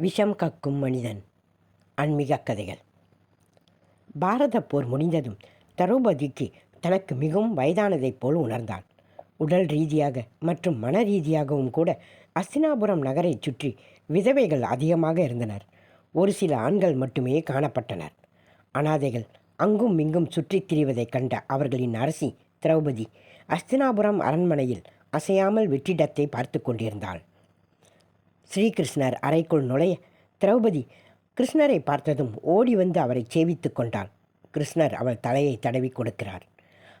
விஷம் கக்கும் மனிதன். ஆன்மீக கதைகள். பாரத போர் முடிந்ததும் திரௌபதிக்கு தனக்கு மிகவும் வயதானதைப் போல் உணர்ந்தான். உடல் ரீதியாக மற்றும் மன ரீதியாகவும் கூட அஸ்தினாபுரம் நகரைச் சுற்றி விதவைகள் அதிகமாக இருந்தனர். ஒரு சில ஆண்கள் மட்டுமே காணப்பட்டனர். அனாதைகள் அங்கும் இங்கும் சுற்றித் திரிவதைக் கண்ட அவர்களின் அரசி திரௌபதி அஸ்தினாபுரம் அரண்மனையில் அசையாமல் வெற்றிடத்தை பார்த்து கொண்டிருந்தாள். ஸ்ரீகிருஷ்ணர் அறைக்குள் நுழைய திரௌபதி கிருஷ்ணரை பார்த்ததும் ஓடி வந்து அவரை சேவித்து கொண்டாள். கிருஷ்ணர் அவள் தலையை தடவி கொடுக்கிறார்.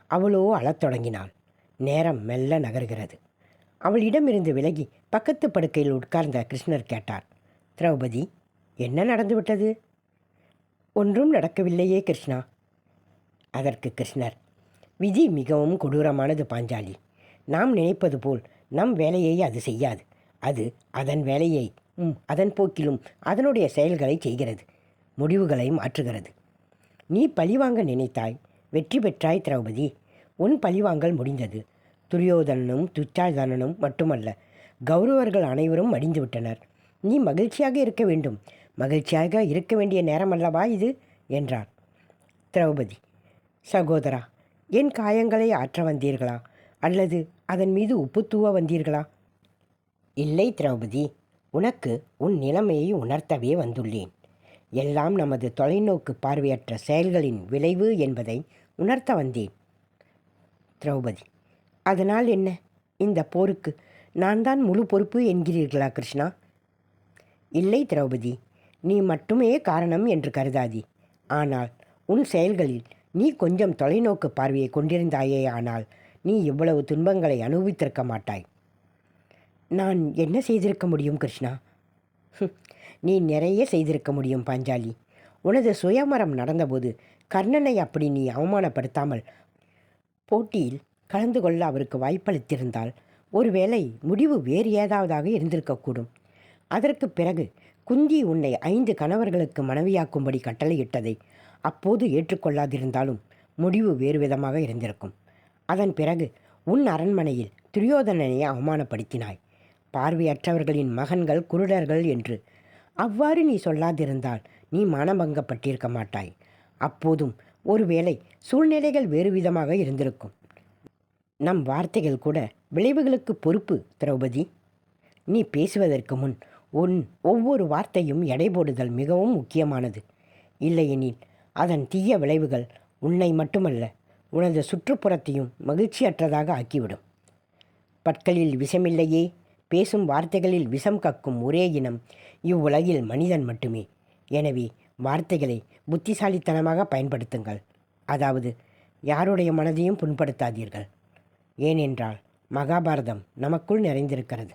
அவளோ அழத் தொடங்கினாள். நேரம் மெல்ல நகர்கிறது. அவளிடமிருந்து விலகி பக்கத்து படுக்கையில் உட்கார்ந்த கிருஷ்ணர் கேட்டார் திரௌபதி என்ன நடந்துவிட்டது? ஒன்றும் நடக்கவில்லையே கிருஷ்ணா. அதற்கு கிருஷ்ணர் விதி மிகவும் கொடூரமானது பாஞ்சாலி. நாம் நினைப்பது போல் நம் வேலையை அது செய்யாது. அது அதன் வேலையை அதன் போக்கிலும் அதனுடைய செயல்களை செய்கிறது முடிவுகளை மாற்றுகிறது. நீ பழிவாங்க நினைத்தாய் வெற்றி பெற்றாய் திரௌபதி. உன் பழிவாங்கல் முடிந்தது. துரியோதனனும் துச்சாதனனும் மட்டுமல்ல கௌரவர்கள் அனைவரும் மடிந்து விட்டனர் நீ மகிழ்ச்சியாக இருக்க வேண்டும். மகிழ்ச்சியாக இருக்க வேண்டிய நேரம் அல்லவா இது? என்றார். திரௌபதி சகோதரா என் காயங்களை ஆற்ற வந்தீர்களா? அல்லது அதன் மீது உப்பு தூவ வந்தீர்களா? இல்லை திரௌபதி உனக்கு உன் நிலைமையை உணர்த்தவே வந்துள்ளேன். எல்லாம் நமது தொலைநோக்கு பார்வையற்ற செயல்களின் விளைவு என்பதை உணர்த்த வந்தேன். திரௌபதி அதனால் என்ன? இந்த போருக்கு நான் தான் முழு பொறுப்பு என்கிறீர்களா கிருஷ்ணா? இல்லை திரௌபதி நீ மட்டுமே காரணம் என்று கருதாதி. ஆனால் உன் செயல்களில் நீ கொஞ்சம் தொலைநோக்கு பார்வையை கொண்டிருந்தாயே ஆனால் நீ இவ்வளவு துன்பங்களை அனுபவித்திருக்க மாட்டாய். நான் என்ன செய்திருக்க முடியும் கிருஷ்ணா? ஹும், நீ நிறைய செய்திருக்க முடியும் பாஞ்சாலி. உனது சுயமரம் நடந்தபோது கர்ணனை அப்படி நீ அவமானப்படுத்தாமல் போட்டியில் கலந்து கொள்ள அவருக்கு வாய்ப்பளித்திருந்தால் ஒருவேளை முடிவு வேறு ஏதாவதாக இருந்திருக்கக்கூடும். அதற்கு பிறகு குந்தி உன்னை ஐந்து கணவர்களுக்கு மனைவியாக்கும்படி கட்டளையிட்டதை அப்போது ஏற்றுக்கொள்ளாதிருந்தாலும் முடிவு வேறு விதமாக இருந்திருக்கும். அதன் பிறகு உன் அரண்மனையில் துரியோதனனை அவமானப்படுத்தினாய். பார்வையற்றவர்களின் மகன்கள் குருடர்கள் என்று. அவ்வாறு நீ சொல்லாதிருந்தால் நீ மனபங்கப்பட்டிருக்க மாட்டாய். அப்போதும் ஒருவேளை சூழ்நிலைகள் வேறு விதமாக இருந்திருக்கும். நம் வார்த்தைகள் கூட விளைவுகளுக்கு பொறுப்பு திரௌபதி. நீ பேசுவதற்கு முன் உன் ஒவ்வொரு வார்த்தையும் எடை போடுதல் மிகவும் முக்கியமானது. இல்லையெனில் அதன் தீய விளைவுகள் உன்னை மட்டுமல்ல உனது சுற்றுப்புறத்தையும் மகிழ்ச்சியற்றதாக ஆக்கிவிடும். பற்களில் விஷமில்லையே பேசும் வார்த்தைகளில் விஷம் கக்கும் ஒரே இனம். இவ்வுலகில் மனிதன் மட்டுமே. எனவே வார்த்தைகளை புத்திசாலித்தனமாக பயன்படுத்துங்கள். அதாவது யாருடைய மனதையும் புண்படுத்தாதீர்கள். ஏனென்றால் மகாபாரதம் நமக்குள் நிறைந்திருக்கிறது.